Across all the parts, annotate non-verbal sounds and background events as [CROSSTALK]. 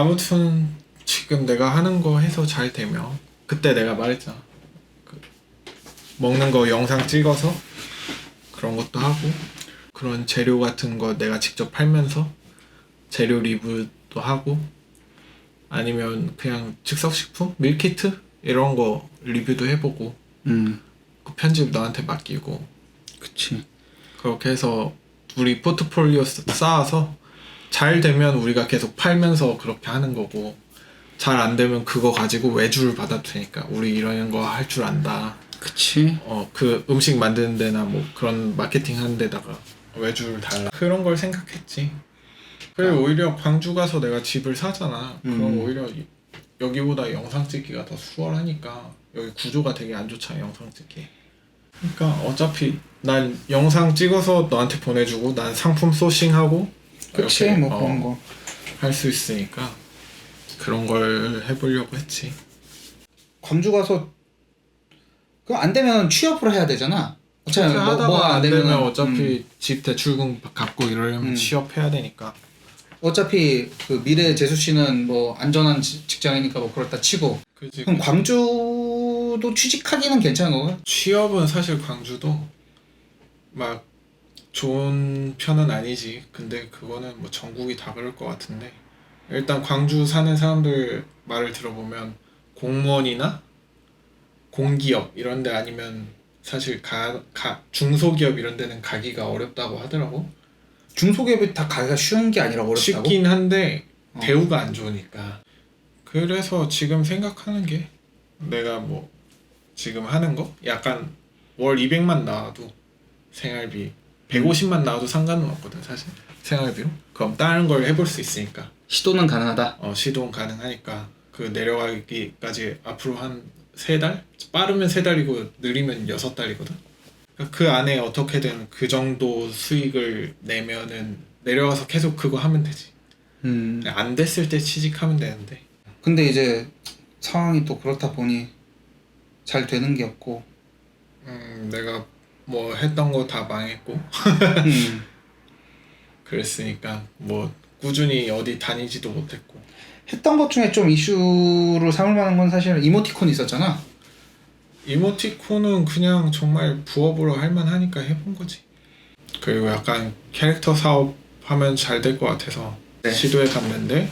아무튼 지금 내가 하는 거 해서 잘 되면 그때 내가 말했잖아. 그 먹는 거 영상 찍어서 그런 것도 하고 그런 재료 같은 거 내가 직접 팔면서 재료 리뷰도 하고 아니면 그냥 즉석식품 밀키트 이런 거 리뷰도 해보고 음, 그 편집 너한테 맡기고 그치. 그렇게 해서 우리 포트폴리오 쌓- 쌓아서 잘 되면 우리가 계속 팔면서 그렇게 하는 거고 잘 안 되면 그거 가지고 외주를 받아도 되니까 우리 이런 거 할 줄 안다. 그치. 어 그 음식 만드는 데나 뭐 그런 마케팅 하는 데다가 외주를 달라. 그런 걸 생각했지. 그래 오히려 광주 가서 내가 집을 사잖아. 그럼 음. 오히려 이- 여기보다 영상 찍기가 더 수월하니까 여기 구조가 되게 안 좋잖아 영상 찍기. 그러니까 어차피 난 영상 찍어서 너한테 보내주고 난 상품 소싱하고 그치, 이렇게, 뭐 어, 그런 거. 할 수 있으니까 그런 걸 해보려고 했지. 광주 가서 그거 안 되면 취업을 해야 되잖아. 어차피 뭐, 하다가 뭐가 안 되면 어차피 음, 집 대출금 갚고 이러려면 음. 취업해야 되니까. 어차피 그 미래 재수 씨는 뭐 안전한 지- 직장이니까 뭐 그렇다 치고 그지. 그럼 광주도 취직하기는 괜찮은 거고 취업은 사실 광주도 막 좋은 편은 아니지. 근데 그거는 뭐 전국이 다 그럴 것 같은데 일단 광주 사는 사람들 말을 들어보면 공무원이나 공기업 이런 데 아니면 사실 가, 가 중소기업 이런 데는 가기가 어렵다고 하더라고. 중소기업이 다 가기가 쉬운 게 아니라 어렵다고? 쉽긴 한데 어. 대우가 안 좋으니까. 그래서 지금 생각하는 게 내가 뭐 지금 하는 거 약간 월 200만 나와도 생활비 150만 나와도 상관은 없거든 사실 생활비로. 그럼 다른 걸 해볼 수 있으니까 시도는 가능하다. 어, 시동 가능하니까 그 내려가기까지 앞으로 한 세 달? 빠르면 세 달이고 느리면 여섯 달이거든. 그러니까 그 안에 어떻게든 그 정도 수익을 내면은 내려가서 계속 그거 하면 되지. 음. 안 됐을 때 취직하면 되는데 근데 이제 상황이 또 그렇다 보니 잘 되는 게 없고 음, 내가 뭐 했던 거 다 망했고 음. [LAUGHS] 그랬으니까 뭐 꾸준히 어디 다니지도 못했고 했던 것 중에 좀 이슈로 삼을 만한 건 사실 이모티콘 있었잖아. 이모티콘은 그냥 정말 부업으로 할 만하니까 해본 거지 그리고 약간 캐릭터 사업 하면 잘 될 것 같아서 네. 시도해 봤는데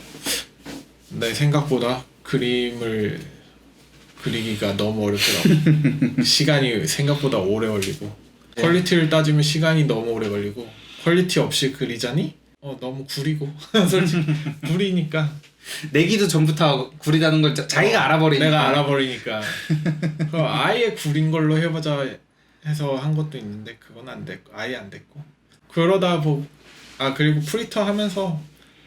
내 생각보다 그림을 그리기가 너무 어렵더라고 [LAUGHS] 시간이 생각보다 오래 걸리고 네. 퀄리티를 따지면 시간이 너무 오래 걸리고 퀄리티 없이 그리자니 어 너무 구리고. [LAUGHS] 솔직히 구리니까. 내기도 전부터 구리다는 걸 자- 자기가 알아버리니까. 내가 알아버리니까. 그럼 아예 구린 걸로 해보자 해서 한 것도 있는데 그건 안 됐고 아예 안 됐고. 그러다 보아 그리고 프리터 하면서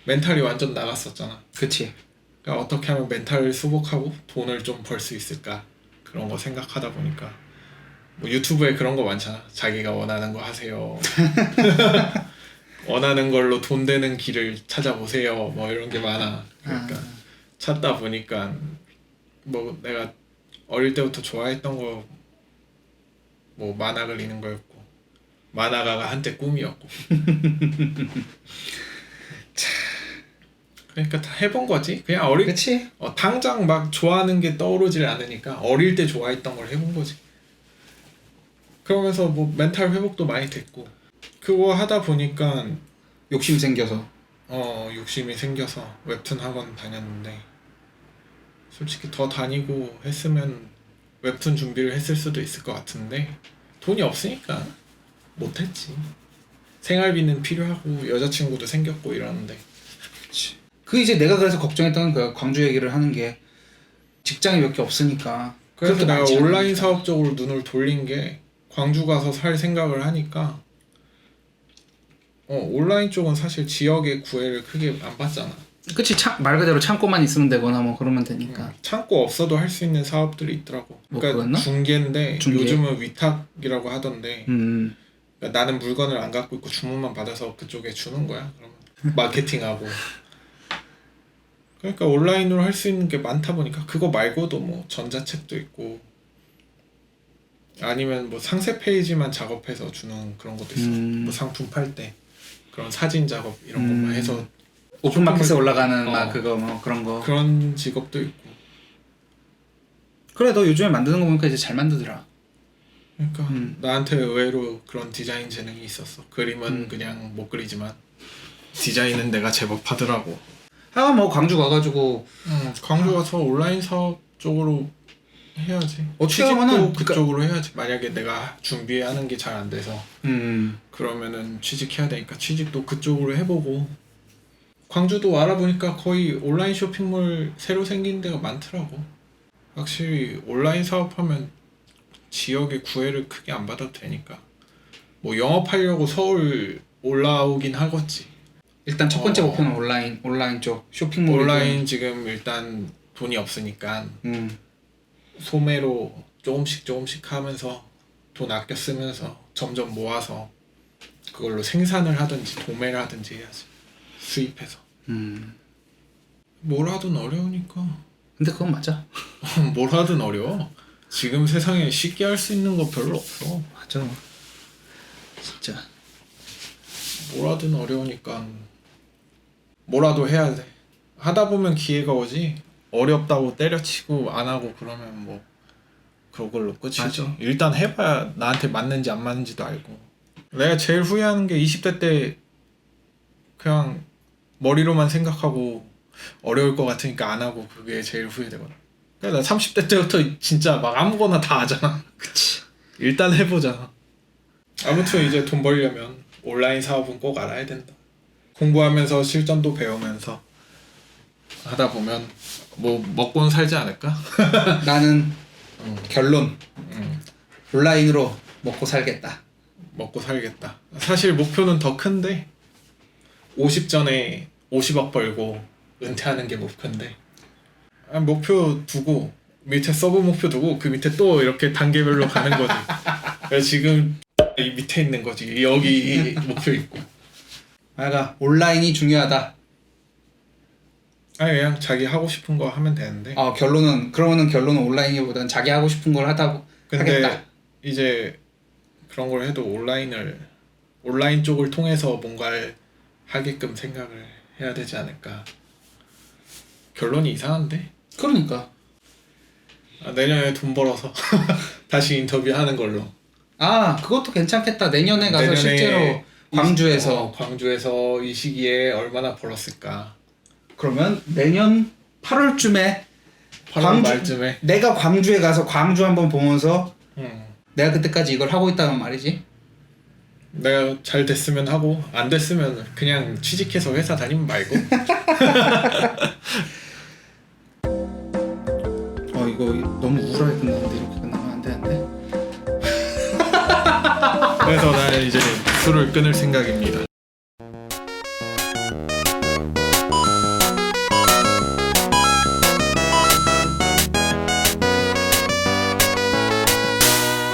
멘탈이 완전 나갔었잖아. 그치. 그러니까 어떻게 하면 멘탈을 수복하고 돈을 좀 벌 수 있을까? 그런 거 생각하다 보니까 뭐 유튜브에 그런 거 많잖아. 자기가 원하는 거 하세요. [LAUGHS] 원하는 걸로 돈 되는 길을 찾아보세요. 뭐 이런 게 많아. 그러니까 아. 찾다 보니까 뭐 내가 어릴 때부터 좋아했던 거 뭐 만화 그리는 거였고 만화가가 한때 꿈이었고. [LAUGHS] 그러니까 다 해본 거지. 그냥 어릴 그치? 어, 당장 막 좋아하는 게 떠오르질 않으니까 어릴 때 좋아했던 걸 해본 거지. 그러면서 뭐 멘탈 회복도 많이 됐고 그거 하다 보니까 욕심 생겨서. 어 욕심이 생겨서 웹툰 학원 다녔는데 솔직히 더 다니고 했으면 웹툰 준비를 했을 수도 있을 것 같은데 돈이 없으니까 못했지. 생활비는 필요하고 여자친구도 생겼고 이러는데 그 이제 내가 그래서 걱정했던 거야. 광주 얘기를 하는 게 직장이 몇 개 없으니까. 그래서 내가 온라인. 사업 쪽으로 눈을 돌린 게 광주 가서 살 생각을 하니까 어 온라인 쪽은 사실 지역의 구애를 크게 안 받잖아. 그치 창, 말 그대로 창고만 있으면 되거나 뭐 그러면 되니까. 음, 창고 없어도 할 수 있는 사업들이 있더라고. 뭐 그러니까 그거였나? 중개인데 중개. 요즘은 위탁이라고 하던데 음. 그러니까 나는 물건을 안 갖고 있고 주문만 받아서 그쪽에 주는 거야. 그러면 마케팅하고. 그러니까 온라인으로 할 수 있는 게 많다 보니까 그거 말고도 뭐 전자책도 있고 아니면 뭐 상세 페이지만 작업해서 주는 그런 것도 있어. 음. 뭐 상품 팔 때 그런 사진 작업 이런 음. 것만 해서 오픈 마켓에 쇼핑몰- 올라가는 어. 막 그거 뭐 그런 거. 그런 직업도 있고 그래 너 요즘에 만드는 거 보니까 이제 잘 만들더라. 그러니까 음. 나한테 의외로 그런 디자인 재능이 있었어 그림은 음. 그냥 못 그리지만 디자인은 내가 제법 하더라고 하가 뭐 광주 가가지고 음, 광주 가서 온라인 사업 쪽으로 해야지. 어떻게 취직도 하면은 그쪽으로 해야지. 만약에 내가 준비하는 게 잘 안 돼서. 음. 그러면은 취직해야 되니까 취직도 그쪽으로 해보고. 광주도 알아보니까 거의 온라인 쇼핑몰 새로 생긴 데가 많더라고. 확실히 온라인 사업하면 지역의 구애를 크게 안 받아도 되니까. 뭐 영업하려고 서울 올라오긴 하겠지. 일단 첫 번째 어. 목표는 온라인 온라인 쪽 쇼핑몰 온라인 지금 일단 돈이 없으니까. 음 소매로 조금씩 조금씩 하면서 돈 아껴 쓰면서 점점 모아서 그걸로 생산을 하든지 도매를 하든지 해야지 수입해서 음. 뭘 하든 어려우니까 근데 그건 맞아. [LAUGHS] 뭘 하든 어려워 지금 세상에 쉽게 할 수 있는 거 별로 없어 맞아. 진짜. 뭘 하든 어려우니까 뭐라도 해야 돼 하다 보면 기회가 오지 어렵다고 때려치고 안 하고 그러면 뭐 그걸로 끝이지 맞아. 일단 해봐야 나한테 맞는지 안 맞는지도 알고 내가 제일 후회하는 게 20대 때 그냥 머리로만 생각하고 어려울 것 같으니까 안 하고 그게 제일 후회되거든 그러니까 나 30대 때부터 진짜 막 아무거나 다 하잖아 [LAUGHS] 그치. 일단 해보자. 아무튼 이제 돈 벌려면 온라인 사업은 꼭 알아야 된다. 공부하면서 실전도 배우면서 하다 보면 뭐 먹고는 살지 않을까? [LAUGHS] 나는 음. 결론 음, 온라인으로 먹고 살겠다. 먹고 살겠다. 사실 목표는 더 큰데 50 전에 50억 벌고 은퇴하는 게 목표인데 아, 목표 두고 밑에 서브 목표 두고 그 밑에 또 이렇게 단계별로 가는 거지. [LAUGHS] 그래서 지금 이 밑에 있는 거지. 여기 목표 있고. 아가 온라인이 중요하다. 아니 그냥 자기 하고 싶은 거 하면 되는데. 어 결론은 그러면은 결론은 온라인이보다는 자기 하고 싶은 걸 하다 근데 하겠다. 이제 그런 걸 해도 온라인을 온라인 쪽을 통해서 뭔가를 하게끔 생각을 해야 되지 않을까. 결론이 이상한데? 그러니까. 아, 내년에 돈 벌어서 [LAUGHS] 다시 인터뷰하는 걸로. 아 그것도 괜찮겠다. 내년에 가서 내년에 실제로 광주에서. 어, 광주에서 이 시기에 얼마나 벌었을까 그러면 내년 8월쯤에 8월 광주- 말쯤에 내가 광주에 가서 광주 한번 보면서 음, 내가 그때까지 이걸 하고 있다는 말이지. 내가 잘 됐으면 하고 안 됐으면 그냥 취직해서 회사 다니면 말고 [LAUGHS] 어 이거 너무 우울하게 끝나는데 이렇게 끝나면 안 되는데. 그래서 나는 이제 술을 끊을 생각입니다.